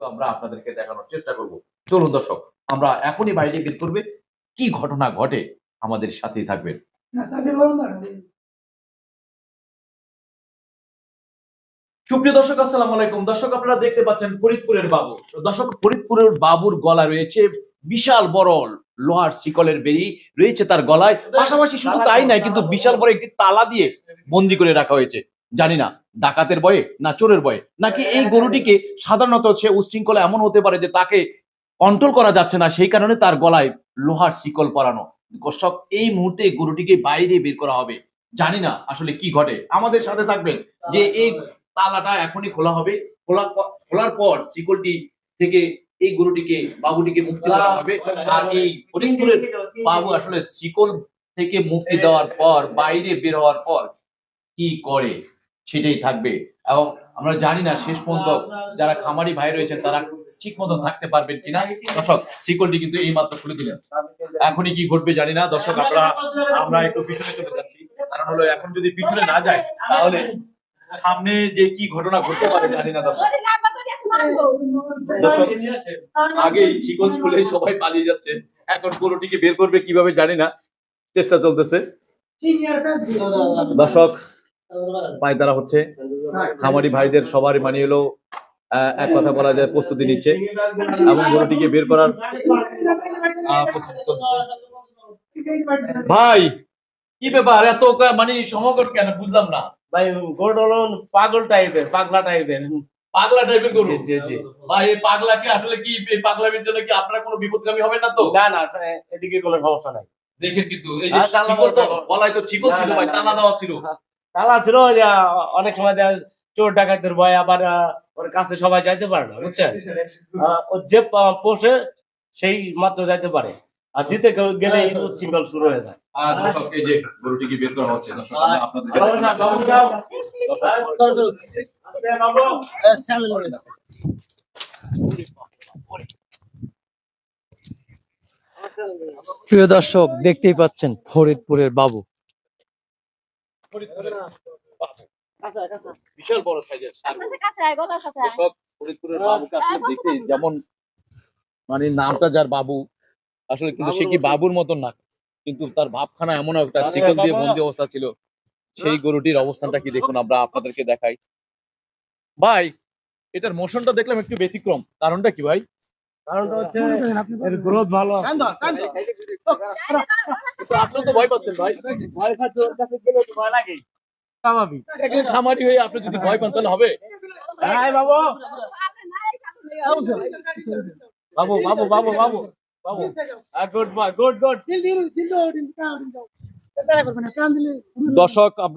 আমরা আপনাদেরকে দেখানোর চেষ্টা করব। চলুন দর্শক আমরা এখনই বাইরে বের করবে। কি ঘটনা ঘটে আমাদের সাথেই থাকবেন। সুপ্রিয় দর্শক আসসালামু আলাইকুম। দর্শক আপনারা দেখতে পাচ্ছেন ফরিদপুরের বাবু। দর্শক ফরিদপুরের বাবুর গলা রয়েছে বিশাল বড় লোহার শিকলের বেরি রয়েছে তার গলায়। পাশাপাশি শুধু তাই নাই কিন্তু বিশাল বড় একটি তালা দিয়ে বন্দি করে রাখা হয়েছে। জানি না ডাকাতের বয়ে না চোরের বয়ে নাকি এই গরুটিকে সাধারণত সে উচ্ছৃঙ্খলা এমন হতে পারে যে তাকে কন্ট্রোল করা যাচ্ছে না সেই কারণে তার গলায় লোহার শিকল পরানো? দর্শক এই মুহূর্তে গরুটিকে বাইরে বের করা হবে। জানি না আসলে কি ঘটে। আমাদের সাথে থাকবেন যে এই তালাটা এখনই খোলা হবে। খোলার প- খোলার পর শিকলটি থেকে এই গরুটিকে বাবুটিকে মুক্তি করা হবে। আর এই ফরিদপুরের বাবু আসলে শিকল থেকে মুক্তি দেওয়ার পর বাইরে বের হওয়ার পর কি করে? সেটাই থাকবে। এবং আমরা জানি না শেষ পর্যন্ত যারা খামারি ভাই রয়েছেন তারা ঠিক মতো থাকতে পারবেন কিনা? দর্শক শিকলটি কিন্তু এই মাত্র খুলে দিলেন। এখনই কি ঘটবে জানি না। দর্শক আমরা আমরা একটু পিছনে চলে যাচ্ছি। কারণ হলো এখন যদি পিছনে না যায় তাহলে সামনে যে কি ঘটনা ঘটতে পারে জানি না দর্শক। দর্শক আগেই শিকল খুলে সবাই পালিয়ে যাচ্ছে। এখন গরুটিকে বের করবে কীভাবে জানি না। চেষ্টা চলতেছে। দর্শক পায়তারা হচ্ছে। খামারি ভাইদের সবারই মানে হলো এক কথা বলা যায় প্রস্তুতি নিচ্ছে। এবং গরুটিকে বের করার ভাই কি ব্যাপার? এত মানে সমকট কেন? বুঝলাম না। ভাই গোল্ড হলো পাগল টাইপের পাগলা টাইপের। পাগলা টাইপের গরু? জি জি ভাই এই পাগলাকে আসলে কি এই পাগলামির জন্য কি আপনার কোনো বিপদগামী হবে না তো? না না এদিকে কোনো সমস্যা নাই। দেখেন কিন্তু এই যে তালা শিকল তো ছিল ভাই তালা। দেওয়া ছিল। তালা ছিল অনেক সময় চোর ডাকাতের ভয় আবার আহ, ওর কাছে সবাই যাইতে পারে না বুঝছেন? আহ, ও যে পোষে সেই মাত্র যাইতে পারে। আর দিতে গেলে সিঙ্গল শুরু হয়ে যায়। আর দর্শক এই যে গরুটিকে বের করা হচ্ছে? দর্শক আপনাদের বাবু না, বাবু যাও। বাবু। প্রিয় দর্শক দেখতেই পাচ্ছেন ফরিদপুরের বাবু। ফরিদপুরের। বিশাল বড় সাইজের ফরিদপুরের বাবুকে আসলে দেখতে যেমন মানে নামটা যার বাবু আসলে কিন্তু সে কি বাবুর মতন। না কিন্তু তার ভাবখানা এমন একটা শিকল দিয়ে বন্দি অবস্থা ছিল। সেই গরুটির অবস্থানটা কি দেখুন আমরা আপনাদেরকে দেখাই। ভাই এটার মোশনটা দেখলাম একটু ব্যতিক্রম। কারণটা কি ভাই? কারণটা হচ্ছে এর গ্রোথ ভালো আপনি তো ভয় পাচ্ছেন ভাই ভয় খাচ্ছে ওর কাছে গেলে তো ভয় লাগে স্বাভাবিক একজন খামারি হয়ে আপনি যদি ভয় পান তাহলে হবে হাই বাবু আরে নাই, কাছে নেই। বাবু বাবু বাবু বাবু বাবু গুড গুড গুড দর্শক আমরা